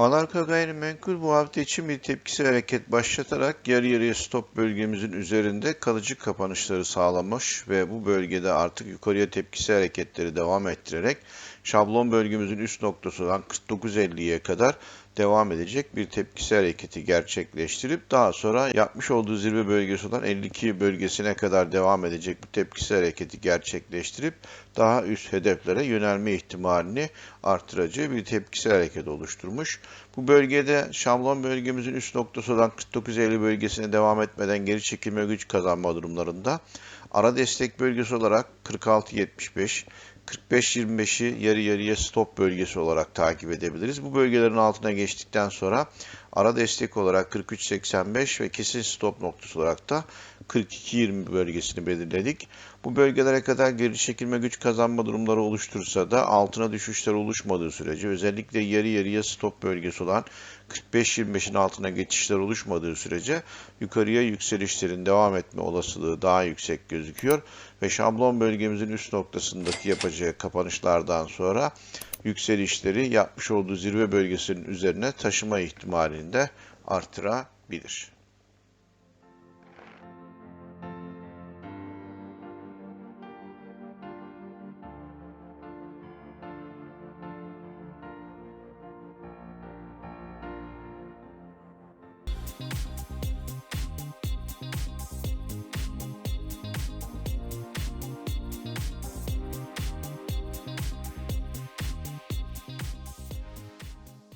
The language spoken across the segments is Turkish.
Anarka Gayrimenkul bu hafta için bir tepkisel hareket başlatarak yarı yarıya stop bölgemizin üzerinde kalıcı kapanışları sağlamış ve bu bölgede artık yukarıya tepkisel hareketleri devam ettirerek şablon bölgemizin üst noktası olan 49.50'ye kadar devam edecek bir tepkisel hareketi gerçekleştirip daha sonra yapmış olduğu zirve bölgesi olan 52 bölgesine kadar devam edecek bu tepkisel hareketi gerçekleştirip daha üst hedeflere yönelme ihtimalini artıracağı bir tepkisel hareket oluşturmuş. Bu bölgede şablon bölgemizin üst noktası olan 49.50 bölgesine devam etmeden geri çekilme güç kazanma durumlarında ara destek bölgesi olarak 46.75 45-25'i yarı yarıya stop bölgesi olarak takip edebiliriz. Bu bölgelerin altına geçtikten sonra ara destek olarak 43.85 ve kesin stop noktası olarak da 42.20 bölgesini belirledik. Bu bölgelere kadar geri çekilme güç kazanma durumları oluştursa da altına düşüşler oluşmadığı sürece özellikle yarı yarıya stop bölgesi olan 45-25'in altına geçişler oluşmadığı sürece yukarıya yükselişlerin devam etme olasılığı daha yüksek gözüküyor ve şablon bölgemizin üst noktasındaki yapacağı kapanışlardan sonra yükselişleri yapmış olduğu zirve bölgesinin üzerine taşıma ihtimalini de artırabilir.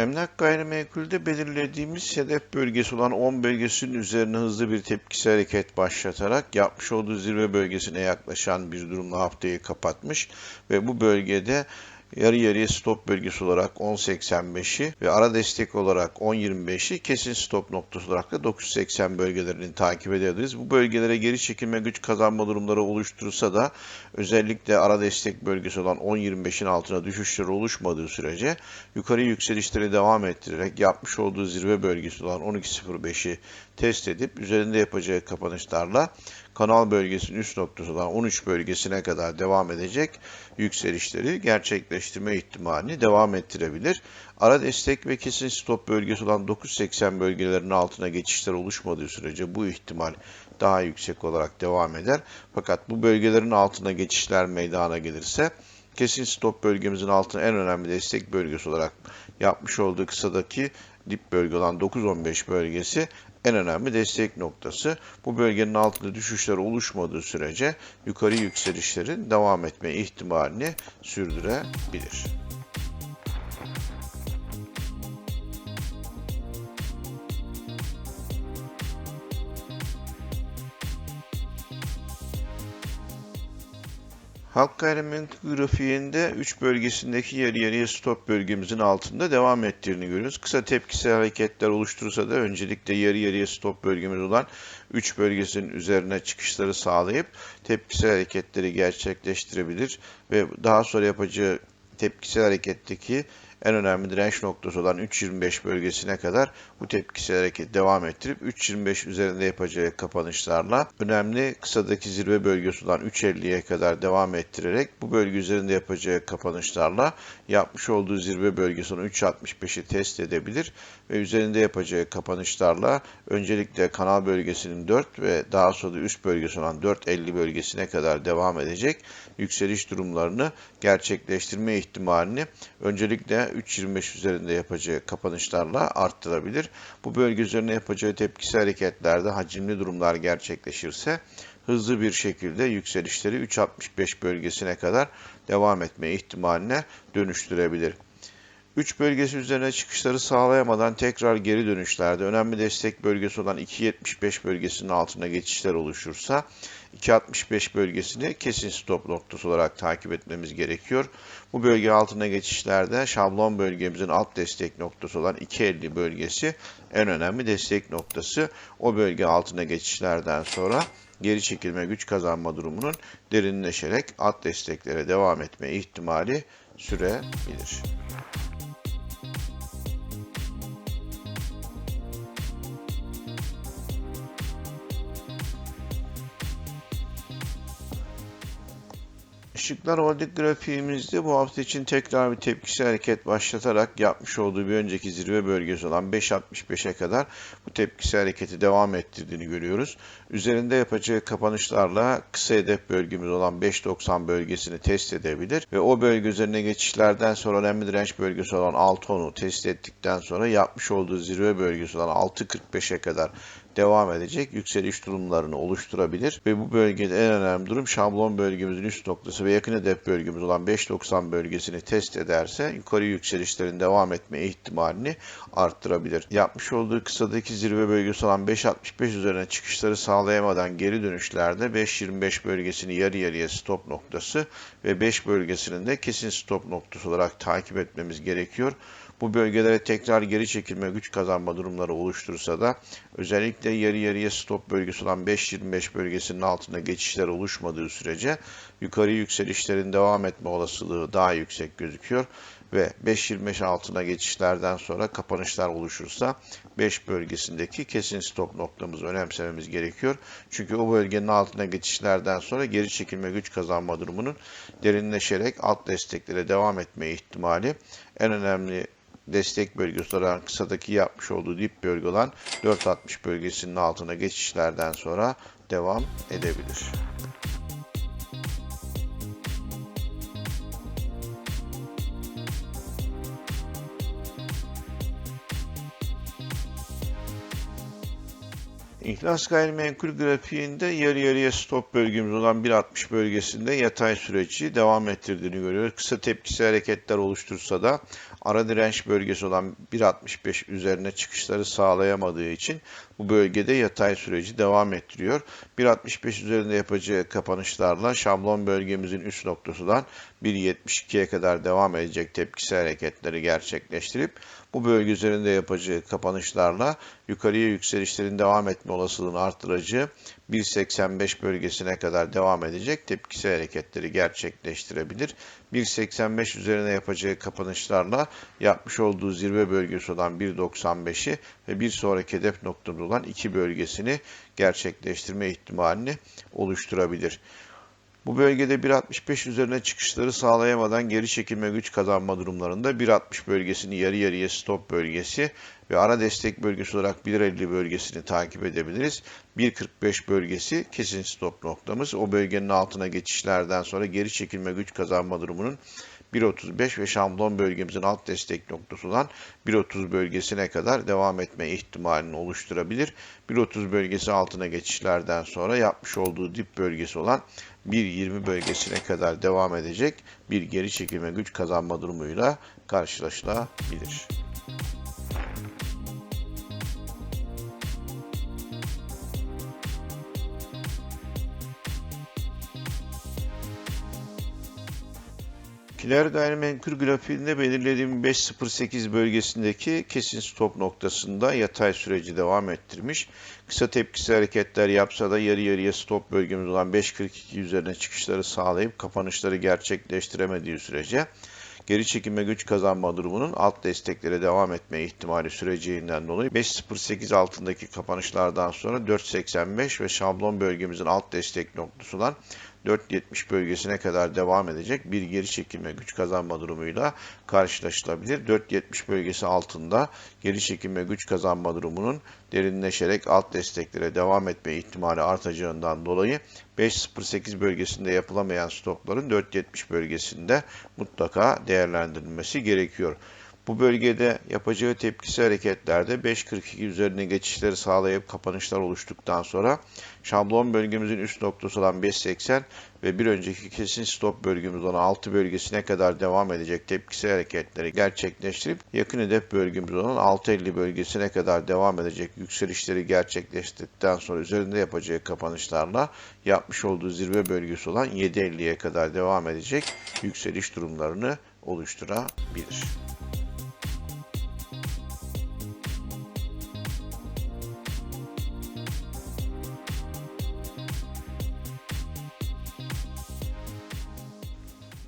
Emlak gayrimenkulde belirlediğimiz hedef bölgesi olan 10 bölgesinin üzerine hızlı bir tepkisel hareket başlatarak yapmış olduğu zirve bölgesine yaklaşan bir durumla haftayı kapatmış ve bu bölgede yarı yarıya stop bölgesi olarak 10.85'i ve ara destek olarak 10.25'i kesin stop noktası olarak da 9.80 bölgelerini takip edebiliriz. Bu bölgelere geri çekilme güç kazanma durumları oluşturursa da özellikle ara destek bölgesi olan 10.25'in altına düşüşler oluşmadığı sürece yukarı yükselişleri devam ettirerek yapmış olduğu zirve bölgesi olan 12.05'i test edip üzerinde yapacağı kapanışlarla kanal bölgesinin üst noktası olan 13 bölgesine kadar devam edecek yükselişleri gerçekleştirme ihtimalini devam ettirebilir. Ara destek ve kesin stop bölgesi olan 9.80 bölgelerinin altına geçişler oluşmadığı sürece bu ihtimal daha yüksek olarak devam eder. Fakat bu bölgelerin altına geçişler meydana gelirse kesin stop bölgemizin altına en önemli destek bölgesi olarak yapmış olduğu kısadaki dip bölge olan 9.15 bölgesi en önemli destek noktası. Bu bölgenin altında düşüşler oluşmadığı sürece yukarı yükselişlerin devam etme ihtimalini sürdürebilir. Halk gayrimenkul grafiğinde 3 bölgesindeki yarı yarıya stop bölgemizin altında devam ettiğini görüyoruz. Kısa tepkisel hareketler oluşturursa da öncelikle yarı yarıya stop bölgemiz olan 3 bölgesinin üzerine çıkışları sağlayıp tepkisel hareketleri gerçekleştirebilir ve daha sonra yapacağı tepkisel hareketteki en önemli direnç noktası olan 3.25 bölgesine kadar bu tepkisel hareket devam ettirip 3.25 üzerinde yapacağı kapanışlarla önemli kısadaki zirve bölgesi olan 3.50'ye kadar devam ettirerek bu bölge üzerinde yapacağı kapanışlarla yapmış olduğu zirve bölgesi olan 3.65'i test edebilir ve üzerinde yapacağı kapanışlarla öncelikle kanal bölgesinin 4 ve daha sonra üst bölgesi olan 4.50 bölgesine kadar devam edecek yükseliş durumlarını gerçekleştirme ihtimalini öncelikle 3.25 üzerinde yapacağı kapanışlarla arttırabilir. Bu bölge üzerine yapacağı tepkisel hareketlerde hacimli durumlar gerçekleşirse hızlı bir şekilde yükselişleri 3.65 bölgesine kadar devam etme ihtimaline dönüştürebilir. 3 bölgesi üzerine çıkışları sağlayamadan tekrar geri dönüşlerde önemli destek bölgesi olan 2.75 bölgesinin altına geçişler oluşursa 2.65 bölgesini kesin stop noktası olarak takip etmemiz gerekiyor. Bu bölge altına geçişlerde şablon bölgemizin alt destek noktası olan 2.50 bölgesi en önemli destek noktası. O bölge altına geçişlerden sonra geri çekilme güç kazanma durumunun derinleşerek alt desteklere devam etme ihtimali sürebilir. Işıklar Holding grafiğimizde bu hafta için tekrar bir tepkisi hareket başlatarak yapmış olduğu bir önceki zirve bölgesi olan 5.65'e kadar bu tepkisi hareketi devam ettirdiğini görüyoruz. Üzerinde yapacağı kapanışlarla kısa hedef bölgemiz olan 5.90 bölgesini test edebilir ve o bölge üzerine geçişlerden sonra önemli direnç bölgesi olan 6.10'u test ettikten sonra yapmış olduğu zirve bölgesi olan 6.45'e kadar devam edecek yükseliş durumlarını oluşturabilir ve bu bölgede en önemli durum şablon bölgemizin üst noktası ve yakın hedef bölgemiz olan 5.90 bölgesini test ederse yukarı yükselişlerin devam etme ihtimalini arttırabilir. Yapmış olduğu kısadaki zirve bölgesi olan 5.65 üzerine çıkışları sağlayamadan geri dönüşlerde 5.25 bölgesini yarı yarıya stop noktası ve 5 bölgesinin de kesin stop noktası olarak takip etmemiz gerekiyor. Bu bölgelere tekrar geri çekilme güç kazanma durumları oluşturursa da özellikle yarı yarıya stop bölgesi olan 5.25 bölgesinin altında geçişler oluşmadığı sürece yukarı yükselişlerin devam etme olasılığı daha yüksek gözüküyor ve 5.25 altına geçişlerden sonra kapanışlar oluşursa 5 bölgesindeki kesin stop noktamızı önemsememiz gerekiyor. Çünkü o bölgenin altına geçişlerden sonra geri çekilme güç kazanma durumunun derinleşerek alt desteklere devam etme ihtimali en önemli destek bölgesi olarak kısadaki yapmış olduğu dip bölge olan 4.60 bölgesinin altına geçişlerden sonra devam edebilir. İhlas gayrimenkul grafiğinde yarı yarıya stop bölgemiz olan 1.60 bölgesinde yatay süreci devam ettirdiğini görüyoruz. Kısa tepkisi hareketler oluştursa da ara direnç bölgesi olan 1.65 üzerine çıkışları sağlayamadığı için bu bölgede yatay süreci devam ettiriyor. 1.65 üzerinde yapacağı kapanışlarla şablon bölgemizin üst noktasından 1.72'ye kadar devam edecek tepkisi hareketleri gerçekleştirip bu bölge üzerinde yapacağı kapanışlarla yukarıya yükselişlerin devam etme olasılığını arttırıcı 1.85 bölgesine kadar devam edecek tepkisi hareketleri gerçekleştirebilir. 1.85 üzerine yapacağı kapanışlarla yapmış olduğu zirve bölgesi olan 1.95'i ve bir sonraki hedef noktamız olan 2 bölgesini gerçekleştirme ihtimalini oluşturabilir. Bu bölgede 1.65 üzerine çıkışları sağlayamadan geri çekilme güç kazanma durumlarında 1.60 bölgesini yarı yarıya stop bölgesi ve ara destek bölgesi olarak 1.50 bölgesini takip edebiliriz. 1.45 bölgesi kesin stop noktamız. O bölgenin altına geçişlerden sonra geri çekilme güç kazanma durumunun 1.35 ve şablon bölgemizin alt destek noktası olan 1.30 bölgesine kadar devam etme ihtimalini oluşturabilir. 1.30 bölgesi altına geçişlerden sonra yapmış olduğu dip bölgesi olan 1.20 bölgesine kadar devam edecek bir geri çekilme güç kazanma durumuyla karşılaşılabilir. Kiler gayrimenkul grafiğinde belirlediğim 5.08 bölgesindeki kesin stop noktasında yatay süreci devam ettirmiş. Kısa tepkisi hareketler yapsa da yarı yarıya stop bölgemiz olan 5.42 üzerine çıkışları sağlayıp kapanışları gerçekleştiremediği sürece geri çekilme güç kazanma durumunun alt desteklere devam etme ihtimali süreceğinden dolayı 5.08 altındaki kapanışlardan sonra 4.85 ve şablon bölgemizin alt destek noktası olan 4.70 bölgesine kadar devam edecek bir geri çekilme güç kazanma durumuyla karşılaşılabilir. 4.70 bölgesi altında geri çekilme güç kazanma durumunun derinleşerek alt desteklere devam etme ihtimali artacağından dolayı 5.08 bölgesinde yapılamayan stopların 4.70 bölgesinde mutlaka değerlendirilmesi gerekiyor. Bu bölgede yapacağı tepkisi hareketlerde 5.42 üzerine geçişleri sağlayıp kapanışlar oluştuktan sonra şablon bölgemizin üst noktası olan 5.80 ve bir önceki kesin stop bölgemiz olan 6 bölgesine kadar devam edecek tepkisi hareketleri gerçekleştirip yakın hedef bölgemiz olan 6.50 bölgesine kadar devam edecek yükselişleri gerçekleştirdikten sonra üzerinde yapacağı kapanışlarla yapmış olduğu zirve bölgesi olan 7.50'ye kadar devam edecek yükseliş durumlarını oluşturabilir.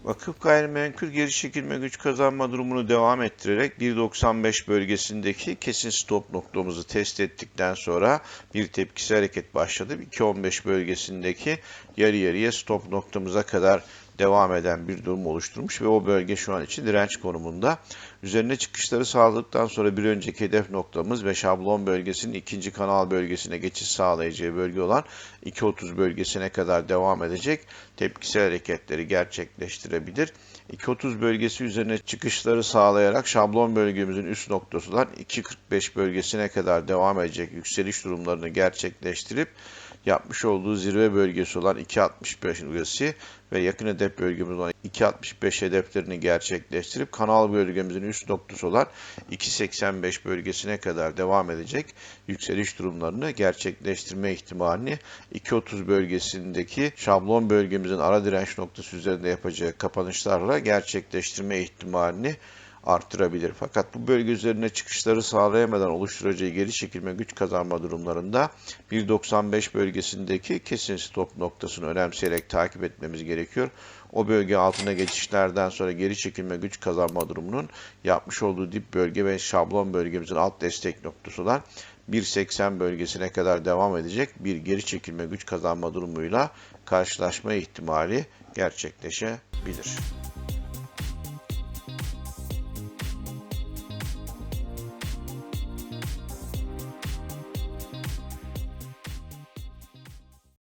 Vakıf gayrimenkul geri çekilme güç kazanma durumunu devam ettirerek 1.95 bölgesindeki kesin stop noktamızı test ettikten sonra bir tepkisi hareket başladı. 2.15 bölgesindeki yarı yarıya stop noktamıza kadar devam eden bir durum oluşturmuş ve o bölge şu an için direnç konumunda. Üzerine çıkışları sağladıktan sonra bir önceki hedef noktamız ve şablon bölgesinin ikinci kanal bölgesine geçiş sağlayacağı bölge olan 2.30 bölgesine kadar devam edecek tepkisel hareketleri gerçekleştirebilir. 2.30 bölgesi üzerine çıkışları sağlayarak şablon bölgemizin üst noktası olan 2.45 bölgesine kadar devam edecek yükseliş durumlarını gerçekleştirip yapmış olduğu zirve bölgesi olan 2.65 bölgesi ve yakın hedef bölgemiz olan 2.65 hedeflerini gerçekleştirip kanal bölgemizin üst noktası olan 2.85 bölgesine kadar devam edecek yükseliş durumlarını gerçekleştirme ihtimalini 2.30 bölgesindeki şablon bölgemizin ara direnç noktası üzerinde yapacağı kapanışlarla gerçekleştirme ihtimalini arttırabilir. Fakat bu bölge üzerine çıkışları sağlayamadan oluşturacağı geri çekilme güç kazanma durumlarında 1.95 bölgesindeki kesin stop noktasını önemseyerek takip etmemiz gerekiyor. O bölge altına geçişlerden sonra geri çekilme güç kazanma durumunun yapmış olduğu dip bölge ve şablon bölgemizin alt destek noktası olan 1.80 bölgesine kadar devam edecek bir geri çekilme güç kazanma durumuyla karşılaşma ihtimali gerçekleşebilir.